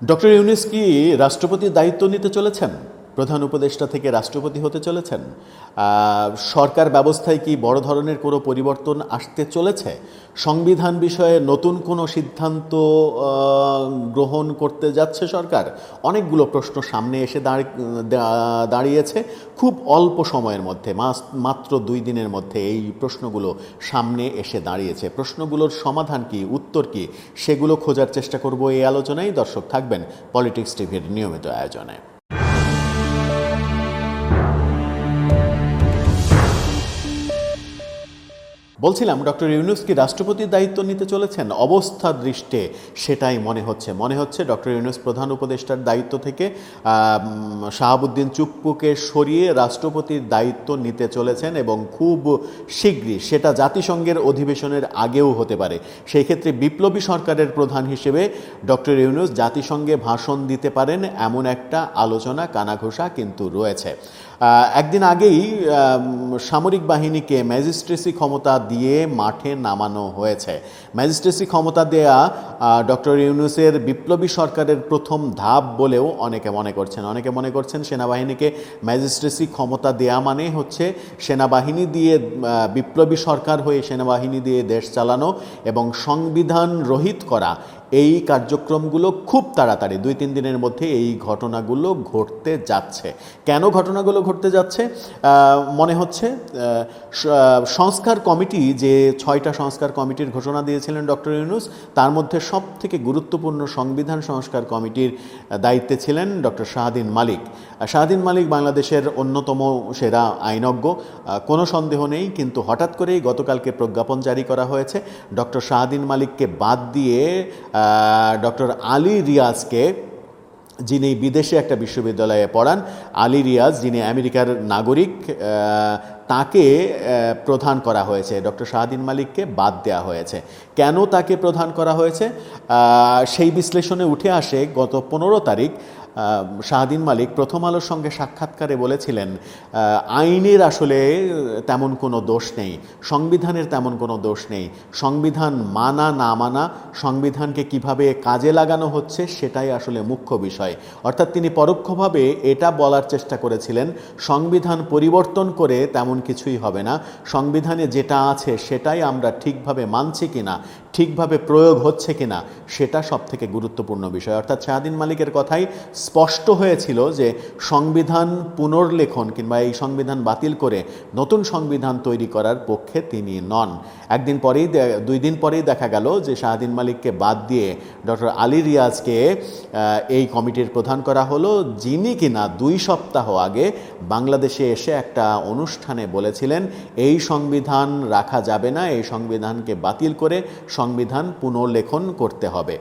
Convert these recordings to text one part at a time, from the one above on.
Doctor Younis কি রাষ্ট্রপতির দায়িত্ব নিতে চলেছেন? প্রধান উপদেষ্টা থেকে রাষ্ট্রপতি হতে চলেছেন। সরকার ব্যবস্থায় কি বড় ধরনের কোনো পরিবর্তন আসতে চলেছে? সংবিধান বিষয়ে নতুন কোনো সিদ্ধান্ত গ্রহণ করতে যাচ্ছে সরকার? অনেকগুলো প্রশ্ন সামনে এসে দাঁড়িয়েছে। খুব অল্প সময়ের মধ্যে মাত্র দুই দিনের মধ্যে এই প্রশ্নগুলো সামনে এসে দাঁড়িয়েছে। প্রশ্নগুলোর সমাধান কি, উত্তর কি, সেগুলো খোঁজার চেষ্টা করব এই আলোচনায়। দর্শক থাকবেন পলিটিক্স টিভির নিয়মিত আয়োজনে। বলছিলাম, ডক্টর ইউনুস কি রাষ্ট্রপতির দায়িত্ব নিতে চলেছেন? অবস্থা দৃষ্টে সেটাই মনে হচ্ছে। মনে হচ্ছে ডক্টর ইউনুস প্রধান উপদেষ্টার দায়িত্ব থেকে শাহাবুদ্দিন চুপ্পুকে সরিয়ে রাষ্ট্রপতির দায়িত্ব নিতে চলেছেন এবং খুব শীঘ্রই সেটা জাতিসংঘের অধিবেশনের আগেও হতে পারে। সেই ক্ষেত্রে বিপ্লবী সরকারের প্রধান হিসেবে ডক্টর ইউনুস জাতিসংঘে ভাষণ দিতে পারেন, এমন একটা আলোচনা কানাঘোষা কিন্তু রয়েছে। একদিন আগেই সামরিক বাহিনীকে ম্যাজিস্ট্রেসি ক্ষমতা দিয়ে মাঠে নামানো হয়েছে। ম্যাজিস্ট্রেসি ক্ষমতা দেয়া ডক্টর ইউনুসের বিপ্লবী সরকারের প্রথম ধাপ বলেও অনেকে মনে করছেন। অনেকে মনে করছেন সেনাবাহিনীকে ম্যাজিস্ট্রেসি ক্ষমতা দেয়া মানে হচ্ছে সেনাবাহিনী দিয়ে বিপ্লবী সরকার হয়ে সেনাবাহিনী দিয়ে দেশ চালানো এবং সংবিধান রহিত করা। এই কার্যক্রমগুলো খুব তাড়াতাড়ি, দুই, তিন দিনের মধ্যে এই ঘটনাগুলো ঘটতে যাচ্ছে। কেন ঘটনাগুলো ঘটতে যাচ্ছে? মনে হচ্ছে সংস্কার কমিটি যে ছয়টা সংস্কার কমিটির ঘোষণা দিয়েছিলেন ডক্টর ইউনুস, তার মধ্যে সব থেকে গুরুত্বপূর্ণ সংবিধান সংস্কার কমিটির দায়িত্বে ছিলেন ডক্টর শাহাদিন মালিক। শাহাদিন মালিক বাংলাদেশের অন্যতম সেরা আইনজ্ঞ। কোনো সন্দেহ নেই, কিন্তু হঠাৎ করেই গতকালকে প্রজ্ঞাপন জারি করা হয়েছে। ডক্টর শাহাদিন মালিককে বাদ দিয়ে ডক্টর আলী রিয়াজকে যিনি বিদেশে একটা বিশ্ববিদ্যালয়ে পড়ান আলী রিয়াজ যিনি আমেরিকার নাগরিক তাকে প্রধান করা হয়েছে। ডক্টর শাহাদিন মালিককে বাদ দেওয়া হয়েছে। কেন তাকে প্রধান করা হয়েছে? সেই বিশ্লেষণে উঠে আসে, গত পনেরো তারিখ শাহাদিন মালিক প্রথম আলোর সঙ্গে সাক্ষাৎকারে বলেছিলেন আইনের আসলে তেমন কোনো দোষ নেই, সংবিধানের তেমন কোনো দোষ নেই, সংবিধান মানা, না মানা, সংবিধানকে কীভাবে কাজে লাগানো হচ্ছে সেটাই আসলে মুখ্য বিষয়। অর্থাৎ তিনি পরোক্ষভাবে এটা বলার চেষ্টা করেছিলেন, সংবিধান পরিবর্তন করে তেমন কিছুই হবে না। সংবিধানে যেটা আছে সেটাই আমরা ঠিকভাবে মানছি কিনা, ঠিকভাবে প্রয়োগ হচ্ছে কিনা, সেটা সব থেকে গুরুত্বপূর্ণ বিষয়। অর্থাৎ শাহাদিন মালিকের কথাই স্পষ্ট হয়েছিল যে সংবিধান পুনর্লেখন কিংবা এই সংবিধান বাতিল করে নতুন সংবিধান তৈরি করার পক্ষে তিনি নন। একদিন পরেই দুই দিন পরেই দেখা গেল যে শাহাদিন মালিককে বাদ দিয়ে ডক্টর আলী রিয়াজকে এই কমিটির প্রধান করা হলো, যিনি কিনা দুই সপ্তাহ আগে বাংলাদেশে এসে একটা অনুষ্ঠানে বলেছিলেন, এই সংবিধান রাখা যাবে না, এই সংবিধানকে বাতিল করে সংবিধান পুনর্লেখন করতে হবে।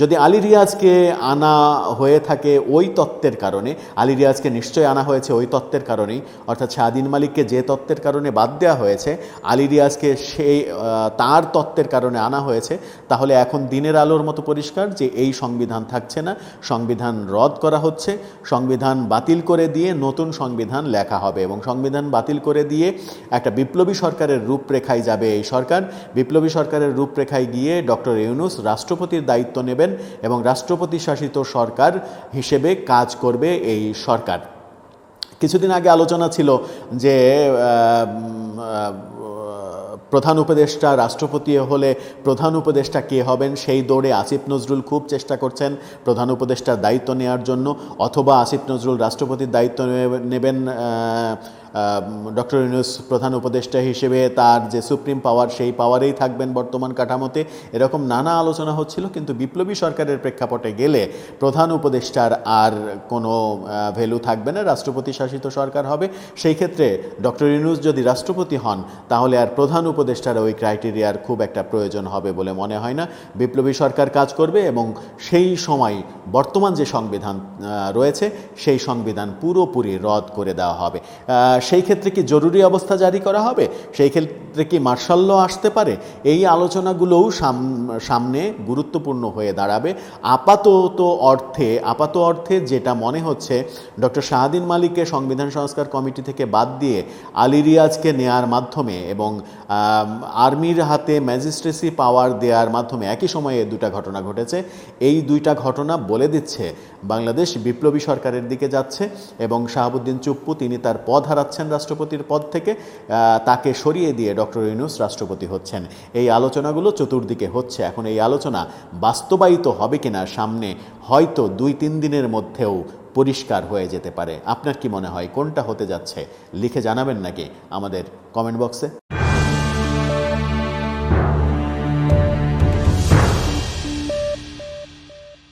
যদি আলী রিয়াজকে আনা হয়ে থাকে ওই তত্ত্বের কারণে, আলী রিয়াজকে নিশ্চয়ই আনা হয়েছে ওই তত্ত্বের কারণেই, অর্থাৎ শাহাদিন মালিককে যে তত্ত্বের কারণে বাদ দেওয়া হয়েছে, আলী রিয়াজকে সেই তার তত্ত্বের কারণে আনা হয়েছে, তাহলে এখন দিনের আলোর মতো পরিষ্কার যে এই সংবিধান থাকছে না, সংবিধান রদ করা হচ্ছে, সংবিধান বাতিল করে দিয়ে নতুন সংবিধান লেখা হবে এবং সংবিধান বাতিল করে দিয়ে একটা বিপ্লবী সরকারের রূপরেখায় যাবে এই সরকার। বিপ্লবী সরকারের রূপরেখায় গিয়ে ডক্টর ইউনুস রাষ্ট্রপতির দায়িত্ব নেবেন এবং রাষ্ট্রপতি শাসিত সরকার হিসেবে কাজ করবে এই সরকার। কিছুদিন আগে আলোচনা ছিল যে প্রধান উপদেষ্টা, রাষ্ট্রপতি হলে প্রধান উপদেষ্টা কে হবেন সেই দৌড়ে আসিফ নজরুল খুব চেষ্টা করছেন প্রধান উপদেষ্টার দায়িত্ব নেওয়ার জন্য, অথবা আসিফ নজরুল রাষ্ট্রপতির দায়িত্ব নেবে- নেবেন ডক্টর ইউনুস প্রধান উপদেষ্টা হিসেবে তার যে সুপ্রিম পাওয়ার, সেই পাওয়ারেই থাকবেন বর্তমান কাঠামোতে। এরকম নানা আলোচনা হচ্ছিল, কিন্তু বিপ্লবী সরকারের প্রেক্ষাপটে গেলে প্রধান উপদেষ্টার আর কোনো ভ্যালু থাকবে না, রাষ্ট্রপতি শাসিত সরকার হবে। সেই ক্ষেত্রে ডক্টর ইউনুস যদি রাষ্ট্রপতি হন, তাহলে আর প্রধান উপদেষ্টার ওই ক্রাইটেরিয়ার খুব একটা প্রয়োজন হবে বলে মনে হয় না। বিপ্লবী সরকার কাজ করবে এবং সেই সময় বর্তমান যে সংবিধান রয়েছে, সেই সংবিধান পুরোপুরি রদ করে দেওয়া হবে। সেই ক্ষেত্রে কি জরুরি অবস্থা জারি করা হবে? সেই ক্ষেত্রে কি মার্শাল ল আসতে পারে? এই আলোচনাগুলোও সাম- সামনে গুরুত্বপূর্ণ হয়ে দাঁড়াবে। আপাতত অর্থে, আপাত অর্থে যেটা মনে হচ্ছে, ডক্টর শাহাদিন মালিককে সংবিধান সংস্কার কমিটি থেকে বাদ দিয়ে আলী রিয়াজকে নেয়ার মাধ্যমে এবং আর্মির হাতে ম্যাজিস্ট্রেসি পাওয়ার দেওয়ার মাধ্যমে একই সময়ে দুটা ঘটনা ঘটেছে। এই দুইটা ঘটনা বলে দিচ্ছে, বাংলাদেশ বিপ্লবী সরকারের দিকে যাচ্ছে এবং শাহাবুদ্দিন চুপ্পু তিনি তার পদ হারাচ্ছেন। রাষ্ট্রপতির পদ থেকে তাকে সরিয়ে দিয়ে ডক্টর ইউনুস রাষ্ট্রপতি হচ্ছেন। এই আলোচনাগুলো চতুর্দিকে হচ্ছে। এখন এই আলোচনা বাস্তবায়িত হবে কিনা সামনে হয়তো দুই তিন দিনের মধ্যেও পরিষ্কার হয়ে যেতে পারে। আপনার কি মনে হয়, কোনটা হতে যাচ্ছে? লিখে জানাবেন নাকি আমাদের কমেন্ট বক্সে?